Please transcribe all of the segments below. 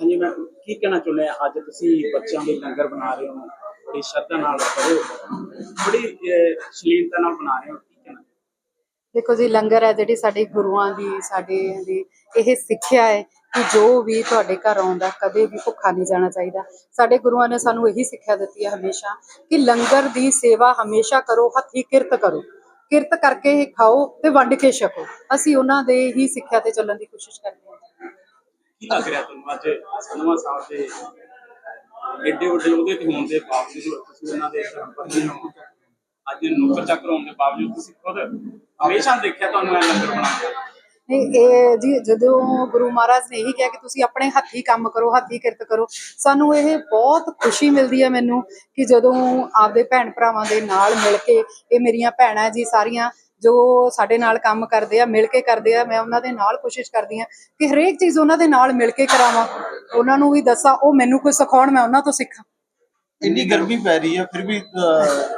ਹਾਂਜੀ ਮੈਂ ਕੀ ਕਹਿਣਾ ਚਾਹੁੰਦੇ ਆ ਅੱਜ ਤੁਸੀਂ ਬੱਚਿਆਂ ਦੇ ਲੰਗਰ ਬਣਾ ਰਹੇ ਹੋ ਬੜੀ ਸ਼ਰਧਾ ਨਾਲ ਬੜੇ ਬੜੀ ਅਹ, ਸ਼ਲੀਨਤਾ ਨਾਲ ਬਣਾ ਰਹੇ ਹੋ ਕੀ ਕਹਿਣਾ? ਦੇਖੋ ਜੀ ਲੰਗਰ ਹੈ ਜਿਹੜੀ ਸਾਡੇ ਗੁਰੂਆਂ ਦੀ ਸਾਡੇ ਦੀ ਇਹ ਸਿੱਖਿਆ ਹੈ ਕਿ ਜੋ ਵੀ ਤੁਹਾਡੇ ਘਰ ਆਉਂਦਾ ਕਦੇ ਵੀ ਭੁੱਖਾ ਨਹੀਂ ਜਾਣਾ ਚਾਹੀਦਾ। ਸਾਡੇ ਗੁਰੂਆਂ ਨੇ ਸਾਨੂੰ ਇਹੀ ਸਿੱਖਿਆ ਦਿੱਤੀ ਹੈ ਹਮੇਸ਼ਾ ਕਿ ਲੰਗਰ ਦੀ ਸੇਵਾ ਹਮੇਸ਼ਾ ਕਰੋ ਹੱਥੀਂ ਕਿਰਤ ਕਰੋ। ਕਿਰਤ ਕਰਕੇ ਇਹ ਖਾਓ ਤੇ ਵੰਡ ਕੇ ਛਕੋ। ਅਸੀਂ ਉਹਨਾਂ ਦੇ ਹੀ ਸਿੱਖਿਆ ਤੇ ਚੱਲਣ ਦੀ ਕੋਸ਼ਿਸ਼ ਕਰਦੇ ਹਾਂ। ਕੀ ਲੱਗ ਰਿਹਾ ਤੁਹਾਨੂੰ ਅੱਜ ਸਨਮਾ ਸਾਹਿਬ ਦੇ ਐਡੇ ਵੱਡੇ ਉਹਦੇ ਤੇ ਹੋਣ ਦੇ ਬਾਵਜੂਦ ਤੁਸੀਂ ਉਹਨਾਂ ਦੇ ਧਰਮ ਪਤਨੀ ਹੋ ਅੱਜ ਨੌਕਰ ਚੱਕਰ ਹੋਣ ਦੇ ਬਾਵਜੂਦ ਤੁਸੀਂ ਖੁਦ ਹਮੇਸ਼ਾ ਦੇਖਿਆ ਤੁਹਾਨੂੰ ਇਹ ਲੰਗਰ ਬਣਾਉਂਦੇ ਨਹੀਂ, ਇਹ ਜੀ ਜਦੋਂ ਗੁਰੂ ਮਹਾਰਾਜ ਨੇ ਇਹੀ ਕਿਹਾ ਕਿ ਤੁਸੀਂ ਆਪਣੇ ਹੱਥੀ ਕੰਮ ਕਰੋ, ਹੱਥੀ ਕਿਰਤ ਕਰੋ, ਸਾਨੂੰ ਇਹ ਬਹੁਤ ਖੁਸ਼ੀ ਮਿਲਦੀ ਹੈ ਮੈਨੂੰ ਕਿ ਜਦੋਂ ਆਪਦੇ ਭੈਣ ਭਰਾਵਾਂ ਦੇ ਨਾਲ ਮਿਲ ਕੇ ਇਹ ਮੇਰੀਆਂ ਭੈਣਾਂ ਜੀ ਸਾਰੀਆਂ ਜੋ ਸਾਡੇ ਨਾਲ ਕੰਮ ਕਰਦੇ ਆ ਮਿਲ ਕੇ ਕਰਦੇ ਆ ਮੈਂ ਉਹਨਾਂ ਦੇ ਨਾਲ ਕੋਸ਼ਿਸ਼ ਕਰਦੀ ਆ ਕਿ ਹਰੇਕ ਚੀਜ਼ ਉਹਨਾਂ ਦੇ ਨਾਲ ਮਿਲ ਕੇ ਕਰਾਵਾਂ। ਉਹਨਾਂ ਨੂੰ ਵੀ ਦੱਸਾਂ ਉਹ ਮੈਨੂੰ ਕੁਝ ਸਿਖਾਉਣ ਮੈਂ ਉਹਨਾਂ ਤੋਂ ਸਿੱਖਾਂ। ਇੰਨੀ ਗਰਮੀ ਪੈ ਰਹੀ ਹੈ ਫਿਰ ਵੀ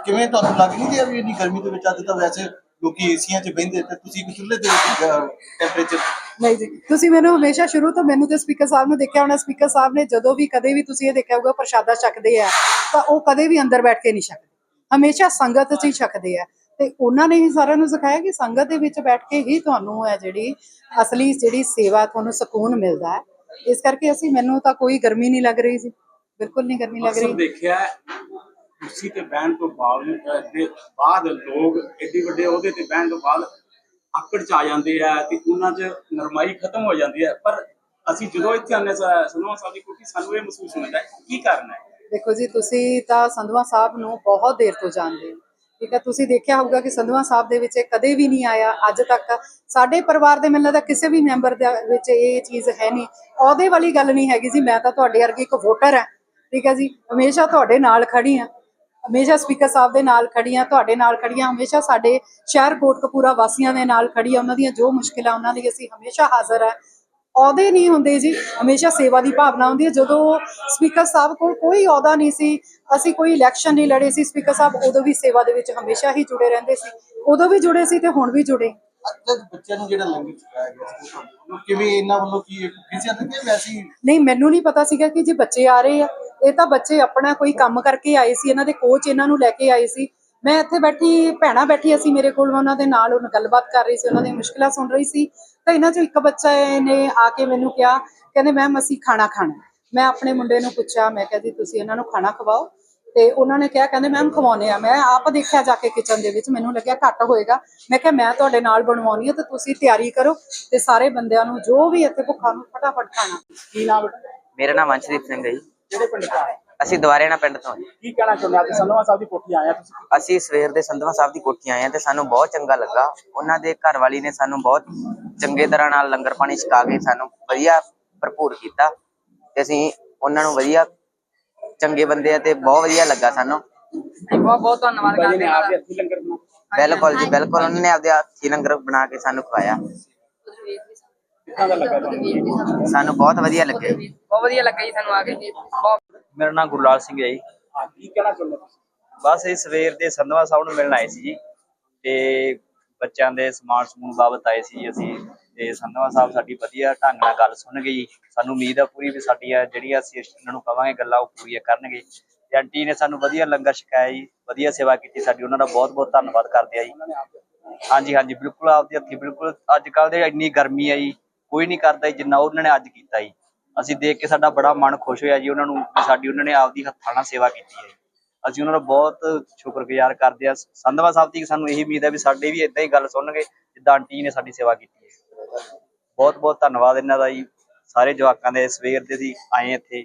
ਕਿਵੇਂ ਤੁਹਾਨੂੰ ਲੱਗ ਨਹੀਂ ਰਿਹਾ ਵੀ ਇੰਨੀ ਗਰਮੀ ਦੇ ਵਿੱਚ ਅੱਜ ਤਾਂ ਵੈਸੇ ਲੋਕੀ ਏਸੀਆਂ 'ਚ ਬਹਿੰਦੇ ਤੇ ਤੁਸੀਂ ਚੁੱਲ੍ਹੇ ਦੇ ਵਿੱਚ ਟੈਂਪਰੇਚਰ ਨਹੀਂ ਜੀ ਤੁਸੀਂ ਮੈਨੂੰ ਹਮੇਸ਼ਾ ਸ਼ੁਰੂ ਤੋਂ ਮੈਨੂੰ ਤੇ ਸਪੀਕਰ ਸਾਹਿਬ ਨੂੰ ਦੇਖਿਆ ਹੋਣਾ ਸਪੀਕਰ ਸਾਹਿਬ ਨੇ ਜਦੋਂ ਵੀ ਕਦੇ ਵੀ ਤੁਸੀਂ ਇਹ ਦੇਖਿਆ ਹੋਊਗਾ ਪ੍ਰਸ਼ਾਦਾ ਛਕਦੇ ਆ ਤਾਂ ਉਹ ਕਦੇ ਵੀ ਅੰਦਰ ਬੈਠ ਕੇ ਨਹੀਂ ਛਕਦੇ। ਹਮੇਸ਼ਾ ਸੰਗਤ 'ਚ ਹੀ ਛਕਦੇ ਆ। ਤੇ ਉਹਨਾਂ ਨੇ ਹੀ ਸਾਰਿਆਂ ਨੂੰ ਸਿਖਾਇਆ ਕਿ ਸੰਗਤ ਦੇ ਵਿੱਚ ਬੈਠ ਕੇ ਹੀ ਤੁਹਾਨੂੰ ਹੈ ਜਿਹੜੀ ਅਸਲੀ ਜਿਹੜੀ ਸੇਵਾ ਤੁਹਾਨੂੰ ਸਕੂਨ ਮਿਲਦਾ ਹੈ। ਇਸ ਕਰਕੇ ਅਸੀਂ ਮੈਨੂੰ ਤਾਂ ਕੋਈ ਗਰਮੀ ਨਹੀਂ ਲੱਗ ਰਹੀ ਜੀ। ਬਿਲਕੁਲ ਨਹੀਂ ਗਰਮੀ ਲੱਗ ਰਹੀ। ਦੇਖਿਆ ਕੁਰਸੀ ਤੇ ਬਹਿਣ ਤੋਂ ਅਹ, ਦੇ ਬਾਅਦ ਲੋਕ ਏਡੀ ਵੱਡੇ ਉਹਦੇ ਤੇ ਬਹਿਣ ਤੋਂ ਬਾਅਦ ਆਕੜ ਚ ਆ ਜਾਂਦੇ ਆ ਤੇ ਉਹਨਾਂ 'ਚ ਨਰਮਾਈ ਖਤਮ ਹੋ ਜਾਂਦੀ ਹੈ। ਪਰ ਅਸੀਂ ਜਦੋਂ ਇੱਥੇ ਆਨੇ ਸੁਣਵਾ ਸਾਹਿਬ ਦੀ ਕੁੱਟੀ ਸਾਨੂੰ ਇਹ ਮਹਿਸੂਸ ਹੁੰਦਾ ਹੈ ਕੀ ਕਾਰਨ ਹੈ? ਦੇਖੋ ਜੀ ਤੁਸੀਂ ਤਾਂ ਸੰਧਵਾ ਸਾਹਿਬ ਨੂੰ ਬਹੁਤ ਦੇਰ ਤੋਂ ਜਾਣਦੇ ਹੋ। ਠੀਕ ਹੈ, ਤੁਸੀਂ ਦੇਖਿਆ ਹੋਊਗਾ ਕਿ ਸੰਧਵਾ ਸਾਹਿਬ ਦੇ ਵਿੱਚ ਇਹ ਕਦੇ ਵੀ ਨਹੀਂ ਆਇਆ, ਅੱਜ ਤੱਕ। ਸਾਡੇ ਪਰਿਵਾਰ ਦੇ ਮੈਨੂੰ ਲੱਗਦਾ ਕਿਸੇ ਵੀ ਮੈਂਬਰ ਦੇ ਵਿੱਚ ਇਹ ਚੀਜ਼ ਹੈ ਨਹੀਂ। ਉਹਦੇ ਵਾਲੀ ਗੱਲ ਨਹੀਂ ਹੈਗੀ ਜੀ, ਮੈਂ ਤਾਂ ਤੁਹਾਡੇ ਵਰਗੀ ਇੱਕ ਵੋਟਰ ਹਾਂ। ਠੀਕ ਹੈ ਜੀ, ਹਮੇਸ਼ਾ ਤੁਹਾਡੇ ਨਾਲ ਖੜੀ ਹਾਂ। ਹਮੇਸ਼ਾ ਸਪੀਕਰ ਸਾਹਿਬ ਦੇ ਨਾਲ ਖੜੀ ਹਾਂ, ਤੁਹਾਡੇ ਨਾਲ ਖੜੀ ਹਾਂ। ਹਮੇਸ਼ਾ ਸਾਡੇ ਸ਼ਹਿਰ ਕੋਟਕਪੂਰਾ ਵਾਸੀਆਂ ਦੇ ਨਾਲ ਖੜੀ ਆ ਉਹਨਾਂ ਦੀਆਂ ਜੋ ਮੁਸ਼ਕਿਲਾਂ, ਉਹਨਾਂ ਦੀ ਅਸੀਂ ਹਮੇਸ਼ਾ ਹਾਜ਼ਰ ਹੈ। ਅਹੁਦੇ ਨਹੀਂ ਹੁੰਦੇ ਜੀ ਹਮੇਸ਼ਾ ਸੇਵਾ ਦੀ ਭਾਵਨਾ ਹੁੰਦੀ ਹੈ। ਜਦੋਂ ਸਪੀਕਰ ਸਾਹਿਬ ਕੋਲ ਕੋਈ ਅਹੁਦਾ ਨਹੀਂ ਸੀ ਅਸੀਂ ਕੋਈ ਇਲੈਕਸ਼ਨ ਨਹੀਂ ਲੜੇ ਸੀ ਸਪੀਕਰ ਸਾਹਿਬ ਉਦੋਂ ਵੀ ਸੇਵਾ ਦੇ ਵਿੱਚ ਹਮੇਸ਼ਾ ਹੀ ਜੁੜੇ ਰਹਿੰਦੇ ਸੀ। ਉਦੋਂ ਵੀ ਜੁੜੇ ਸੀ ਤੇ ਹੁਣ ਵੀ ਜੁੜੇ। ਅੱਜ ਤੱਕ ਬੱਚਿਆਂ ਨੂੰ ਜਿਹੜਾ ਲੰਗਰ ਚੁਕਾਇਆ ਗਿਆ ਸੀ ਉਹ ਤੁਹਾਨੂੰ ਕਿਵੇਂ ਇਹਨਾਂ ਵੱਲੋਂ ਕੀ ਕਿਸੇ ਤੇ ਕਿ ਵੈਸੇ ਹੀ ਨਹੀਂ ਮੈਨੂੰ ਨਹੀਂ ਪਤਾ ਸੀਗਾ ਕਿ ਜੇ ਬੱਚੇ ਆ ਰਹੇ ਆ ਇਹ ਤਾਂ ਬੱਚੇ ਆਪਣਾ ਕੋਈ ਕੰਮ ਕਰਕੇ ਆਏ ਸੀ ਇਹਨਾਂ ਦੇ ਕੋਚ ਇਹਨਾਂ ਨੂੰ ਲੈ ਕੇ ਆਏ ਸੀ। ਮੈਂ ਇੱਥੇ ਬੈਠੀ ਭੈਣਾ ਬੈਠੀ ਅਸੀਂ ਮੇਰੇ ਕੋਲ ਉਹਨਾਂ ਦੇ ਨਾਲ ਉਹਨਾਂ ਗੱਲਬਾਤ ਕਰ ਰਹੀ ਸੀ ਉਹਨਾਂ ਦੀਆਂ ਮੁਸ਼ਕਲਾਂ ਸੁਣ ਰਹੀ ਸੀ। ਤਾਂ ਇਹਨਾਂ ਚੋਂ ਇੱਕ ਬੱਚਾ ਨੇ ਆ ਕੇ ਮੈਨੂੰ ਕਿਹਾ ਕਹਿੰਦੇ ਮੈਮ ਅਸੀਂ ਖਾਣਾ ਖਾਣਾ ਮੈਂ ਆਪਣੇ ਮੁੰਡੇ ਨੂੰ ਪੁੱਛਿਆ ਮੈਂ ਕਿਹਾ ਜੀ ਤੁਸੀਂ ਇਹਨਾਂ ਨੂੰ ਖਾਣਾ ਖਵਾਓ? ਤੇ ਉਹਨਾਂ ਨੇ ਕਿਹਾ ਕਹਿੰਦੇ ਮੈਮ ਖਵਾਉਨੇ ਆ ਮੈਂ ਆਪ ਦੇਖਿਆ ਜਾ ਕੇ ਕਿਚਨ ਦੇ ਵਿੱਚ ਮੈਨੂੰ ਲੱਗਿਆ ਘੱਟ ਹੋਏਗਾ। ਮੈਂ ਕਿਹਾ ਮੈਂ ਤੁਹਾਡੇ ਨਾਲ ਬਣਵਾਉਣੀ ਆ ਤੇ ਤੁਸੀਂ ਤਿਆਰੀ ਕਰੋ ਤੇ ਸਾਰੇ ਬੰਦਿਆਂ ਨੂੰ ਜੋ ਵੀ ਇੱਥੇ ਭੁੱਖਾ ਨੂੰ ਫਟਾਫਟ ਖਾਣਾ। ਕੀ ਨਾਮ? ਮੇਰਾ ਨਾਮ ਅੰਸ਼ਦੀਪ ਸਿੰਘ ਹੈ ਜੀ। ਕਿਹੜੇ ਪਿੰਡ ਦਾ? ਅਸੀਂ ਦੁਆਰੇਣਾ ਪਿੰਡ ਤੋਂ। ਕੀ ਕਹਿਣਾ ਚਾਹੁੰਦੇ ਅੱਜ ਸੰਧਵਾ ਸਾਹਿਬ ਦੀ ਕੋਠੀ ਆਏ ਆ ਤੁਸੀਂ? ਅਸੀਂ ਸਵੇਰ ਦੇ ਸੰਧਵਾ ਸਾਹਿਬ ਦੀ ਕੋਠੀ ਆਏ ਤੇ ਸਾਨੂੰ ਬਹੁਤ ਚੰਗਾ ਲੱਗਾ। ਉਹਨਾਂ ਦੇ ਘਰ ਵਾਲੀ ਨੇ ਸਾਨੂੰ ਬਹੁਤ ਚੰਗੇ ਤਰ੍ਹਾਂ ਨਾਲ ਲੰਗਰ ਪਾਣੀ ਛਕਾ ਕੇ ਸਾਨੂੰ ਵਧੀਆ ਭਰਪੂਰ ਕੀਤਾ ਤੇ ਅਸੀਂ ਉਹਨਾਂ ਨੂੰ ਵਧੀਆ ਚੰਗੇ ਬੰਦੇ ਆ ਤੇ ਬਹੁਤ ਵਧੀਆ ਲੱਗਾ ਸਾਨੂੰ। ਬਹੁਤ ਬਹੁਤ ਧੰਨਵਾਦ ਬਾਜੀ ਕਰਦੇ ਨੇ ਹਾਂ। ਆਪ ਹੀ ਹੱਥੀਂ ਲੰਗਰ ਬਣਾ ਬਿਲਕੁਲ ਜੀ ਬਿਲਕੁਲ ਉਹਨਾਂ ਨੇ ਆਪਦੇ ਹੱਥੀਂ ਲੰਗਰ ਬਣਾ ਕੇ ਸਾਨੂੰ ਖਵਾਇਆ। ਕਿੱਦਾਂ ਦਾ ਲੱਗਾ ਤੁਹਾਨੂੰ? ਸਾਨੂੰ ਬਹੁਤ ਵਧੀਆ ਲੱਗਿਆ ਬਹੁਤ ਵਧੀਆ ਲੱਗਾ ਜੀ ਸਾਨੂੰ ਆ ਕੇ। ਬਹੁਤ ਮੇਰਾ ਨਾਮ ਗੁਰਲਾਲ ਸਿੰਘ ਹੈ ਜੀ। ਹਾਂ ਕੀ ਕਹਿਣਾ ਚਾਹੁੰਦੇ ਤੁਸੀਂ? ਬਸ ਇਹ ਸਵੇਰ ਦੇ ਸੰਧਵਾ ਸਾਹਿਬ ਨੂੰ ਮਿਲਣ ਆਏ ਸੀ ਜੀ ਤੇ ਬੱਚਿਆਂ ਦੇ ਸਮਾਨ ਸਮੂਨ ਬਾਬਤ ਆਏ ਸੀ ਅਸੀਂ ਤੇ ਸੰਧਵਾ ਸਾਹਿਬ ਸਾਡੀ ਵਧੀਆ ਢੰਗ ਨਾਲ ਗੱਲ ਸੁਣ ਗਏ ਜੀ। ਸਾਨੂੰ ਉਮੀਦ ਆ ਪੂਰੀ ਵੀ ਸਾਡੀਆਂ ਜਿਹੜੀਆਂ ਅਸੀਂ ਇਹਨਾਂ ਨੂੰ ਕਵਾਂਗੇ ਗੱਲਾਂ ਉਹ ਪੂਰੀਆਂ ਕਰਨਗੇ। ਤੇ ਆਂਟੀ ਨੇ ਸਾਨੂੰ ਵਧੀਆ ਲੰਗਰ ਛਕਾਇਆ ਜੀ ਵਧੀਆ ਸੇਵਾ ਕੀਤੀ ਸਾਡੀ ਉਹਨਾਂ ਦਾ ਬਹੁਤ ਬਹੁਤ ਧੰਨਵਾਦ ਕਰਦੇ ਆ ਜੀ। ਹਾਂਜੀ ਹਾਂਜੀ ਬਿਲਕੁਲ ਆਪਦੇ ਹੱਥੀ ਬਿਲਕੁਲ। ਅੱਜ ਕੱਲ ਦੇ ਇੰਨੀ ਗਰਮੀ ਆ ਜੀ ਕੋਈ ਨਹੀਂ ਕਰਦਾ ਜਿੰਨਾ ਉਹਨਾਂ ਨੇ ਅੱਜ ਕੀਤਾ ਜੀ। ਅਸੀਂ ਦੇਖ ਕੇ ਸਾਡਾ ਬੜਾ ਮਨ ਖੁਸ਼ ਹੋਇਆ ਜੀ ਉਹਨਾਂ ਨੂੰ ਕਿ ਸਾਡੀ, ਉਹਨਾਂ ਨੇ ਆਪਦੀ ਹੱਥਾਂ ਨਾਲ ਸੇਵਾ ਕੀਤੀ ਹੈ। ਅਸੀਂ ਉਹਨਾਂ ਦਾ ਬਹੁਤ ਸ਼ੁਕਰਗੁਜ਼ਾਰ ਕਰਦੇ ਆ ਸੰਧਵਾ ਸਾਹਿਬ ਦੀ ਸਾਨੂੰ ਇਹੀ ਉਮੀਦ ਹੈ ਵੀ ਸਾਡੇ ਵੀ ਇਦਾਂ ਹੀ ਗੱਲ ਸੁਣਨਗੇ, ਜਿੱਦਾਂ ਆਂਟੀ ਜੀ ਨੇ ਸਾਡੀ ਸੇਵਾ ਕੀਤੀ ਹੈ। ਬਹੁਤ ਬਹੁਤ ਧੰਨਵਾਦ ਇਹਨਾਂ ਦਾ ਜੀ। ਸਾਰੇ ਜਵਾਕਾਂ ਦੇ ਸਵੇਰ ਦੇ ਸੀ ਆਏ ਇੱਥੇ।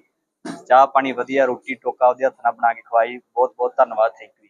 ਚਾਹ ਪਾਣੀ ਵਧੀਆ, ਰੋਟੀ, ਟੋਕਾ ਉਹਦੇ ਹੱਥ ਨਾਲ ਬਣਾ ਕੇ ਖਵਾਈ। ਬਹੁਤ ਬਹੁਤ ਧੰਨਵਾਦ ਥੈਂਕ ਯੂ